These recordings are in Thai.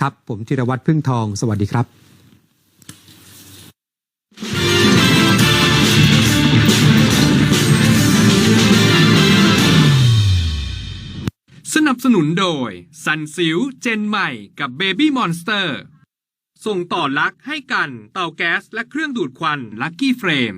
ครับ ผมธีรวัตรพึ่งทอง สวัสดีครับสนับสนุนโดยสันสิวเจนใหม่กับ Baby Monster ส่งต่อลักให้กันเตาแก๊สและเครื่องดูดควันลั c กี้เฟรม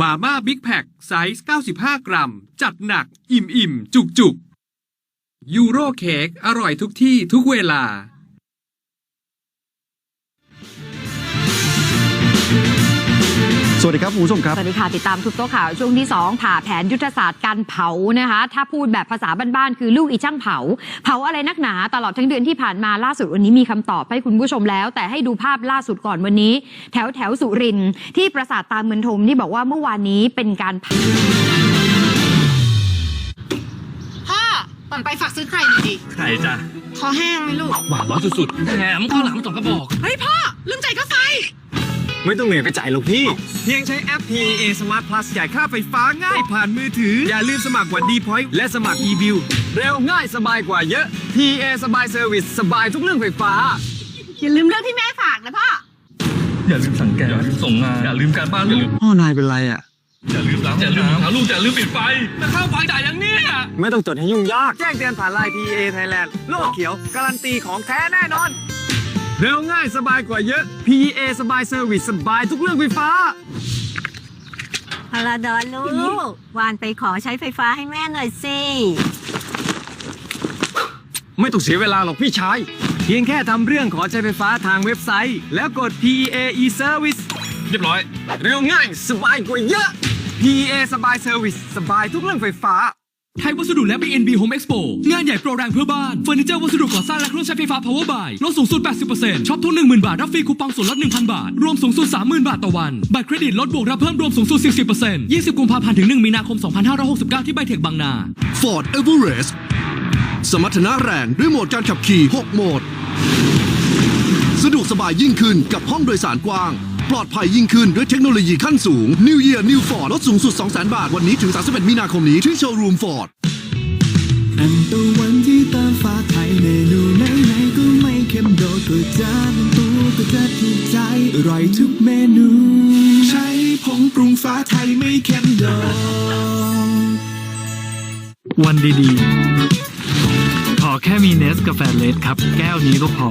มาม่าบิ๊กแพคไซส์ 95 กรัม จัดหนัก อิ่มอิ่มจุกจุกยูโรเค้กอร่อยทุกที่ทุกเวลา สวัสดีครับคุณผู้ชมครับ สวัสดีค่ะ ติดตามทุกโต๊ะข่าวช่วงที่ 2 ผ่าแผนยุทธศาสตร์การเผานะคะ ถ้าพูดแบบภาษาบ้านๆคือลูกอีช่างเผา เผาอะไรนักหนาตลอดทั้งเดือนที่ผ่านมาล่าสุดวันนี้มีคำตอบให้คุณผู้ชมแล้ว แต่ให้ดูภาพล่าสุดก่อนวันนี้ แถวแถวสุรินทร์ที่ปราสาทตาเมือนทมที่บอกว่าเมื่อวานนี้เป็นการเผาพ่อปั่นไปฝากซื้อไข่หน่อยดิไข่จ้ะคอแห้งไหมลูกหวานร้อนสุดๆแถมข้าวหลามสองกระบอกเฮ้ยพ่อลืมจ่ายค่า ไฟไม่ต้องเหนื่อยไปจ่ายหรอกพี่ เพียงใช้แอป PA Smart Plus จ่ายค่าไฟฟ้าง่ายผ่านมือถือ อย่าลืมสมัครวันดีพอยต์และสมัคร e-bill เร็วง่ายสบายกว่าเยอะ PA สบายเซอร์วิสสบายทุกเรื่องไฟฟ้า อย่าลืมเรื่องที่แม่ฝากนะพ่อ อย่าลืมสั่งแก๊สส่งงาน อย่าลืมการบ้านลูกพ่อนายเป็นไรอะ อย่าลืมล้างอย่าลืมหาลูกอย่าลืมปิดไฟแต่ข้าวฟังจ่ายอย่างเนี้ยไม่ต้องจดให้ยุ่งยาก แจ้งเตือนผ่านไลน์ PA Thailand โลกเขียว การันตีของแท้แน่นอน เร็วง่ายสบายกว่าเยอะ PA สบายเซอร์วิสสบายทุกเรื่องไฟฟ้าพาราดอนลูก วานไปขอใช้ไฟฟ้าให้แม่หน่อยสิ ไม่ต้องเสียเวลาหรอกพี่ชาย เพียงแค่ทำเรื่องขอใช้ไฟฟ้าทางเว็บไซต์ แล้วกด PA e-service เรียบร้อย เร็วง่ายสบายกว่าเยอะ PA สบายเซอร์วิสสบายทุกเรื่องไฟฟ้า ไทยวัสดุและ BNB Home Expo งานใหญ่โปรแรงเพื่อบ้านเฟอร์นิเจอร์วัสดุก่อสร้างและเครื่องใช้ไฟฟ้า Power by ลดสูงสุด 80%ช็อปทุก10,000 บาท รับฟรีคูปองส่วนลด 1,000 บาท รวมสูงสุด 30,000 บาทต่อวัน บัตรเครดิตลดบวกรับเพิ่มรวมสูงสุด 40% 20 กุมภาพันธ์ถึง 1 มีนาคม 2569 ที่ไบเทคบางนา Ford Everest สมรรถนะแรงด้วยโหมดการขับขี่ 6 โหมด สะดวกสบายยิ่งขึ้นกับห้องโดยสารกว้าง ปลอดภัยยิ่งขึ้นด้วยเทคโนโลยีขั้นสูง New Year New Ford ลดสูงสุด 200,000 บาท วันนี้ถึง 31 มีนาคมนี้ที่โชว์รูม Ford อันตะวันที่ตามฟ้าไทยเมนูไหนไหนๆก็ไม่เค็มโดดก็จะเป็นตัวก็จะถูกใจอร่อยทุกเมนู ใช้ผงปรุงฟ้าไทยไม่เค็มโดดวันดีๆ ขอแค่มีเนสกาแฟเลสครับ แก้วนี้ก็พอ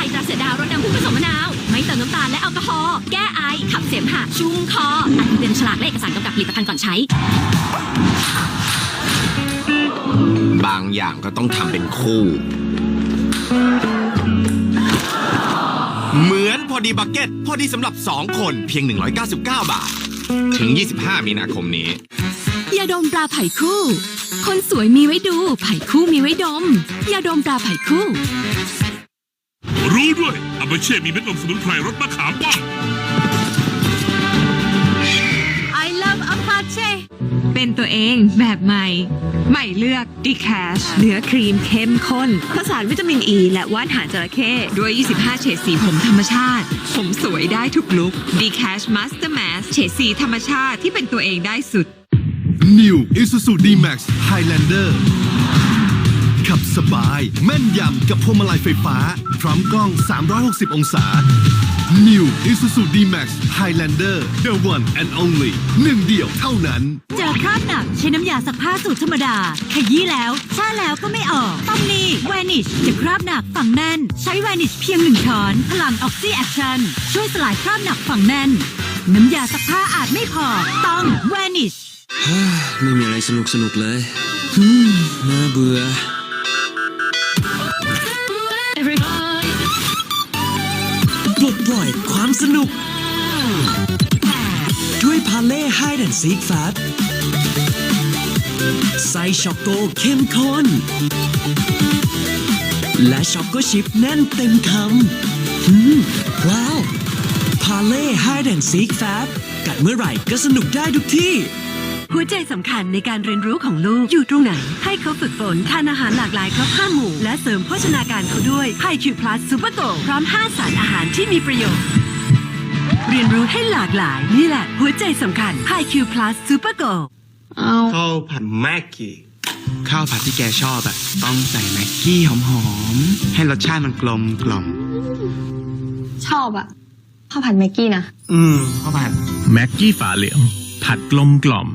ไอตราเสือดาวรสน้ำผึ้งผสมมะนาว ไม่เติมน้ำตาลและแอลกอฮอล์แก้ไอ ขับเสมหะชุ่มคออ่านทะเบียนฉลากและเอกสารกำกับผลิตภัณฑ์ก่อนใช้ บางอย่างก็ต้องทำเป็นคู่ เหมือนพอดีบักเก็ต พอดีสำหรับ 2 คนเพียง 199 บาท ถึง 25 มีนาคมนี้ ยาดมปลาไผ่คู่ คนสวยมีไว้ดู ไผ่คู่มีไว้ดม ยาดมปลาไผ่คู่ รู้ด้วยอาเบเช่มีเม็ดนมสมุนไพรรสมะขามป้อม I love Apache เป็นตัวเองแบบใหม่ ใหม่เลือกดีแคชเนื้อครีมเข้มข้นผสานวิตามินอ e ีและว่านหางจระเข้ด้วย 25 เฉดสีผมธรรมชาติ ผมสวยได้ทุกลุกดีแคชมาสเตอร์แมสเฉดสีธรรมชาติที่เป็นตัวเองได้สุด New Isuzu D-Max Highlander ขับสบาย แม่นยำกับพวงมาลัยไฟฟ้า พร้อมกล้อง 360 องศา New Isuzu D-Max Highlander The one and only หนึ่งเดียวเท่านั้น เจอคราบหนักใช้น้ำยาซักผ้าสูตรธรรมดา ขยี้แล้วแช่แล้วก็ไม่ออกต้องนี่ Vanish จะคราบหนักฝังแน่น ใช้ Vanish เพียงหนึ่งช้อน พลัง Oxy Action ช่วยสลายคราบหนักฝังแน่น น้ำยาซักผ้าอาจไม่พอ ต้อง Vanish ไม่มีอะไรสนุกสนุกเลยน่าเบื่อ สนุก ด้วยพาเล่ไฮแอนซีกแฟตใส่ช็อกโกเข้มข้นและช็อกโกชิปแน่นเต็มคำอืมว้าวพาเล่ไฮแดนซีกแฟบกัดเมื่อไหร่ก็สนุกได้ทุกที่ หัวใจสำคัญในการเรียนรู้ของลูกอยู่ตรงไหน ให้เขาฝึกฝนทานอาหารหลากหลายครบห้าหมู่ และเสริมโภชนาการเขาด้วยไฮคิวพลัสซูเปอร์โกพร้อม 5 สารอาหารที่มีประโยชน์ เรียนรู้ให้หลากหลาย นี่แหละหัวใจสำคัญไฮคิวพลัสซูเปอร์โกเอาข้าวผัดแม็กกี้ข้าวผัดที่แกชอบอะต้องใส่แม็กกี้หอมๆให้รสชาติมันกลมกล่อม ชอบอะข้าวผัดแม็กกี้นะ อืมข้าวผัดแม็กกี้ฝาเหลืองผัดกลมกล่อม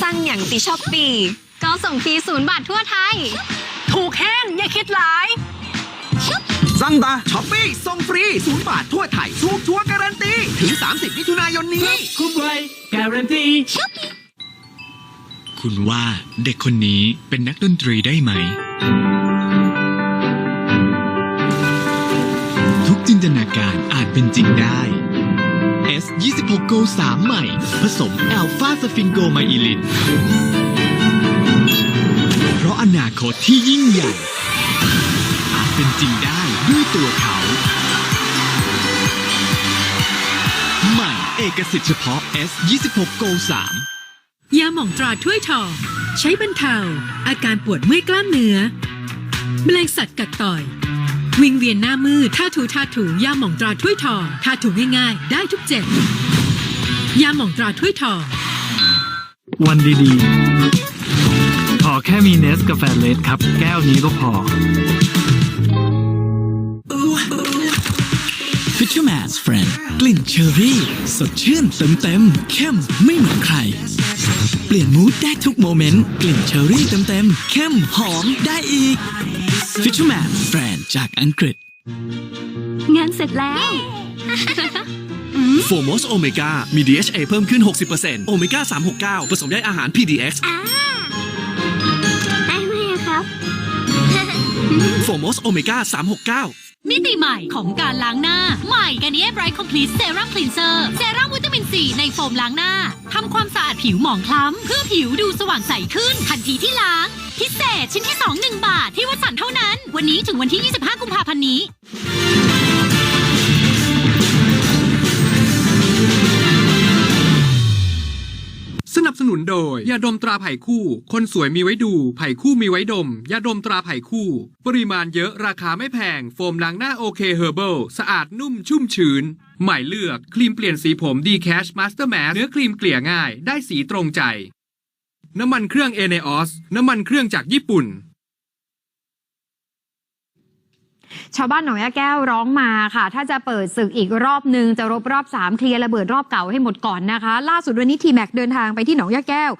สั่งอย่างติชอปปีก็ส่งฟรีศูนย์บาททั่วไทย ถูกแห้งอย่าคิดหลาย สั่งตาช้อปปี้ส่งฟรีศูนย์บาททั่วไทยทุกทัวร์การันตี ถึง 30 มิถุนายนนี้ คุ้มไวการันตีช้อปปี้คุณว่าเด็กคนนี้เป็นนักดนตรีได้ไหม ทุกจินตนาการอาจเป็นจริงได้ S 26 Go 3 ใหม่ ผสมแอลฟาสฟิงโกไมอิลินเพราะอนาคตที่ยิ่งใหญ่ เป็นจริงได้ด้วยตัวเขา ใหม่เอกสิทธิ์เฉพาะ S 26 Go 3ยาหม่องตราถ้วยทองใช้บรรเทา อาการปวดเมื่อยกล้ามเนื้อแมลงสัตว์กัดต่อย วิงเวียนหน้ามืดท่าถูท่าถูยาหม่องตราถ้วยทองท่าถูง่ายๆ ได้ทุกเจ็บยาหม่องตราถ้วยทองวันดีๆ ขอแค่มีเนสกาแฟเลสครับ แก้วนี้ก็พอ Fisherman's Friend กลิ่นเชอรี่ สดชื่นเต็มเต็มๆเข้มไม่เหมือนใคร เปลี่ยนมูดได้ทุกโมเมนต์ กลิ่นเชอรี่เต็มเต็มๆเข้มหอมได้อีก Fisherman's Friend จากอังกฤษ งานเสร็จแล้ว โฟมอสโอเมก้ามี DHA เพิ่มขึ้น 60%โอเมก้า369 ผสมได้อาหาร PDX ได้ไหมครับ โฟมอสโอเมก้า369 มิติใหม่ของการล้างหน้า ใหม่กันนี้ไบรท์คอมพลีทเซรั่มคลีนเซอร์เซรั่มวิตามินซีในโฟมล้างหน้าทำความสะอาดผิวหมองคล้ำ เพื่อผิวดูสว่างใสขึ้น ทันทีที่ล้าง พิเศษชิ้นที่ 2 1 บาทที่วัดสันเท่านั้น วันนี้ถึงวันที่ 25 กุมภาพันธ์นี้ นับสนุนโดยยาดมตราไผ่คู่ คนสวยมีไว้ดู ไผ่คู่มีไว้ดมยาดมตราไผ่คู่ ปริมาณเยอะราคาไม่แพง โฟมล้างหน้าโอเคเฮอร์เบิลสะอาดนุ่มชุ่มชื้นใหม่เลือกครีมเปลี่ยนสีผมดีแคชมาสเตอร์แมสเนื้อครีมเกลี่ยง่าย ได้สีตรงใจ น้ำมันเครื่องเอเนอสน้ำมันเครื่องจากญี่ปุ่น ชาวบ้านหนองยาแก้วร้องมาค่ะ ถ้าจะเปิดศึกอีกรอบหนึ่งจะรบรอบ3เคลียร์ระเบิดรอบเก่าให้หมดก่อนนะคะ ล่าสุดวันนี้ทีแม็กเดินทางไปที่หนองยาแก้ว